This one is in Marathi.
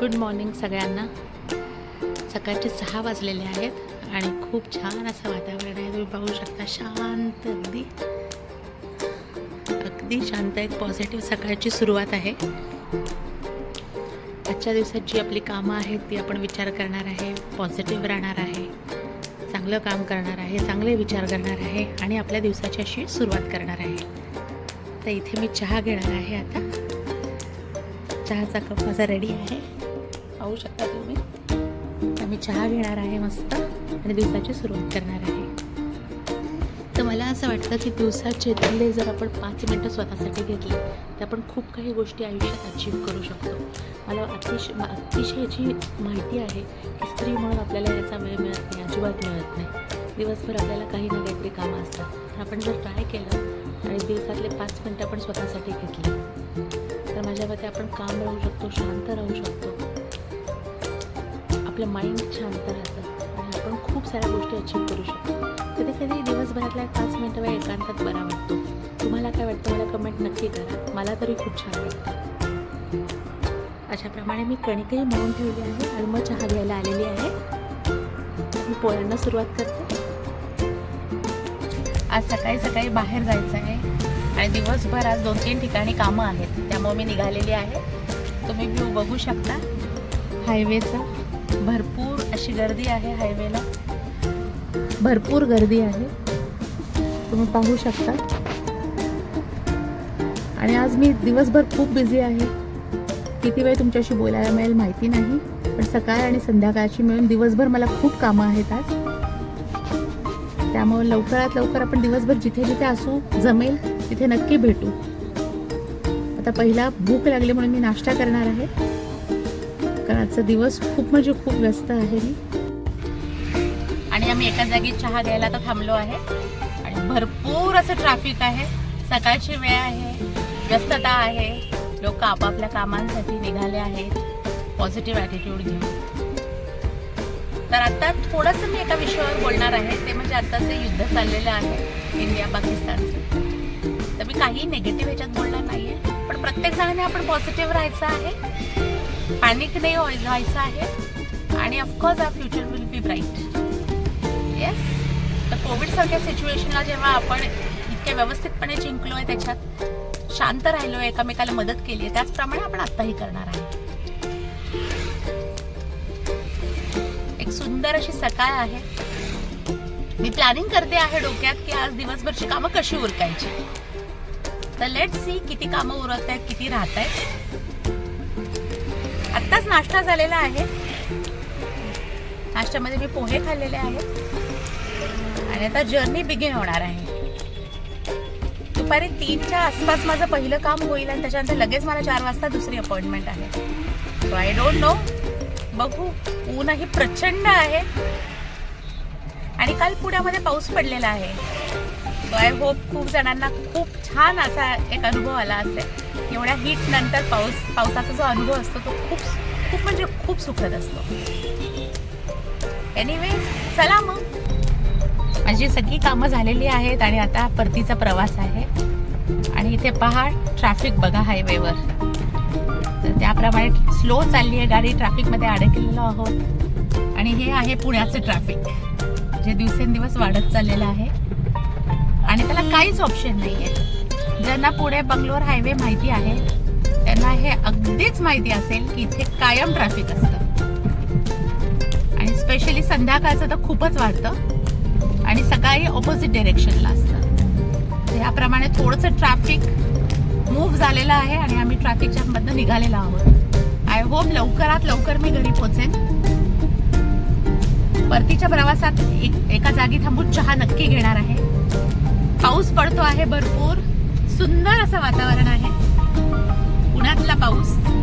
गुड मॉर्निंग सगळ्यांना. सकाळचे सहा वाजलेले आहेत आणि खूप छान असं वातावरण आहे. तुम्ही पाहू शकता शांत अगदी. अगदी शांत एक पॉझिटिव्ह सकाळची सुरुवात आहे. आजच्या दिवसात जी आपली कामं आहेत ती आपण विचार करणार आहे. पॉझिटिव्ह राहणार आहे. चांगलं काम करणार आहे. चांगले विचार करणार आहे. आणि आपल्या दिवसाची अशी सुरुवात करणार आहे. तर इथे मी चहा घेणार आहे आता. चहाचा कप माझा रेडी आहे. पाहू शकता तुम्ही. आम्ही चहा घेणार आहे मस्त आणि दिवसाची सुरुवात करणार आहे. तर मला असं वाटतं की दिवसाचे जर आपण पाच मिनटं स्वतःसाठी घेतले तर आपण खूप काही गोष्टी आयुष्यात अचीव करू शकतो. मला अतिशय अतिशय याची माहिती आहे की स्त्री म्हणून आपल्याला याचा वेळ मिळत नाही अजिबात मिळत नाही. दिवसभर आपल्याला काही ना काहीतरी कामं असतात. तर आपण जर ट्राय केलं आणि दिवसातले पाच मिनटं आपण स्वतःसाठी घेतली तर माझ्या मते आपण काम राहू शकतो शांत राहू शकतो. आपलं माइंड शांत राहतं. आणि आपण खूप साऱ्या गोष्टी अचीव करू शकतो. कधी कधी दिवसभरातला एक पाच मिनटं वेळ एकांतात बरा वाटतो. तुम्हाला काय वाटतं? मला कमेंट नक्की करा. मला तरी खूप छान वाटतं. अशाप्रमाणे मी कणिकही म्हणून ठेवली आहे. आणि मग चहा घ्यायला आलेली आहे. मी पोळ्यांना सुरुवात करते. आज सकाळी सकाळी बाहेर जायचं आहे. आणि दिवसभर आज दोन तीन ठिकाणी कामं आहेत. त्यामुळे मी निघालेली आहे. तुम्ही व्ह्यू बघू शकता. हायवेचा भरपूर अशी गर्दी आहे हायवेला भरपूर गर्दी आहे. तुम्ही पाहू शकता. आणि आज मी दिवसभर खूप बिझी आहे. किती वेळ तुमच्याशी बोलायला मिळेल माहिती नाही पण सकाळ आणि संध्याकाळची मिळून दिवसभर मला खूप कामं आहेत आज. त्यामुळे लवकरात लवकर आपण दिवसभर जिथे जिथे असू जमेल तिथे नक्की भेटू. आता पहिला भूक लागली म्हणून मी नाश्ता करणार आहे. कारण आजचा दिवस खूप म्हणजे खूप व्यस्त आहे. मी आणि आम्ही एका जागी चहा घ्यायला तर थांबलो आहे. आणि भरपूर असं ट्रॅफिक आहे. सकाळची वेळ आहे. व्यस्तता आहे. लोक आपापल्या कामांसाठी निघाले आहेत. पॉझिटिव्ह ॲटिट्यूड घेऊन. तर आता थोडंसं मी एका विषयावर बोलणार आहे. ते म्हणजे आत्ताचं युद्ध चाललेलं आहे. इंडिया पाकिस्तानचं तर मी काही निगेटिव्ह ह्याच्यात बोलणार नाही आहे पण प्रत्येक जणाने आपण पॉझिटिव्ह राहायचं आहे. पॅनिक नाही हो, व्हायचं आहे. आणि of course our future will be bright yes तर कोविड सारख्या सिच्युएशनला जेव्हा आपण इतक्या व्यवस्थितपणे जिंकलो आहे त्याच्यात शांत राहिलो आहे एकामेकाला मदत केली आहे त्याचप्रमाणे आपण आत्ताही करणार आहे. एक सुंदर अशी सकाळ आहे. मी प्लॅनिंग करते आहे डोक्यात की आज दिवसभरची कामं कशी उरकायची. तर लेट सी किती कामं उरत आहेत किती राहत आहेत आत्ताच नाश्ता झालेला आहे. नाश्त्यामध्ये मी पोहे खाल्लेले आहेत. आणि आता जर्नी बिगिन होणार आहे. दुपारी तीनच्या आसपास माझं पहिलं काम होईल आणि त्याच्यानंतर लगेच मला चार वाजता दुसरी अपॉइंटमेंट आहे. सो आय डोंट नो बघू. ऊनही प्रचंड आहे. आणि काल पुण्यामध्ये पाऊस पडलेला आहे. सो आय होप खूप जणांना खूप छान असा एक अनुभव आला असेल. एवढ्या हीट नंतर पाऊस पावसाचा जो अनुभव असतो तो खूप खूप म्हणजे खूप सुखद असतो. एनिवेज चला मग. माझी सगळी कामं झालेली आहेत आणि आता परतीचा प्रवास आहे. आणि इथे पहा ट्रॅफिक बघा हायवेवर तर त्याप्रमाणे स्लो चालली आहे गाडी ट्रॅफिकमध्ये अडकलेलो आहोत. आणि हे आहे पुण्याचं ट्रॅफिक जे दिवसेंदिवस वाढत चाललेलं आहे. आणि त्याला काहीच ऑप्शन नाही आहे ज्यांना पुणे बंगलोर हायवे माहिती आहे त्यांना हे अगदीच माहिती असेल की इथे कायम ट्रॅफिक असतं. आणि स्पेशली संध्याकाळचं तर खूपच वाढतं आणि सकाळी ऑपोजिट डिरेक्शनला असतं. तर याप्रमाणे थोडंसं ट्रॅफिक मूव्ह झालेलं आहे आणि आम्ही ट्रॅफिकच्या मधनं निघालेलो आहोत. आय होप लवकरात लवकर मी घरी पोचेन. परतीच्या प्रवासात एक एका जागी थांबून चहा नक्की घेणार आहे. पाऊस पडतो आहे भरपूर. सुंदर असं वातावरण आहे. पुण्यातला पाऊस.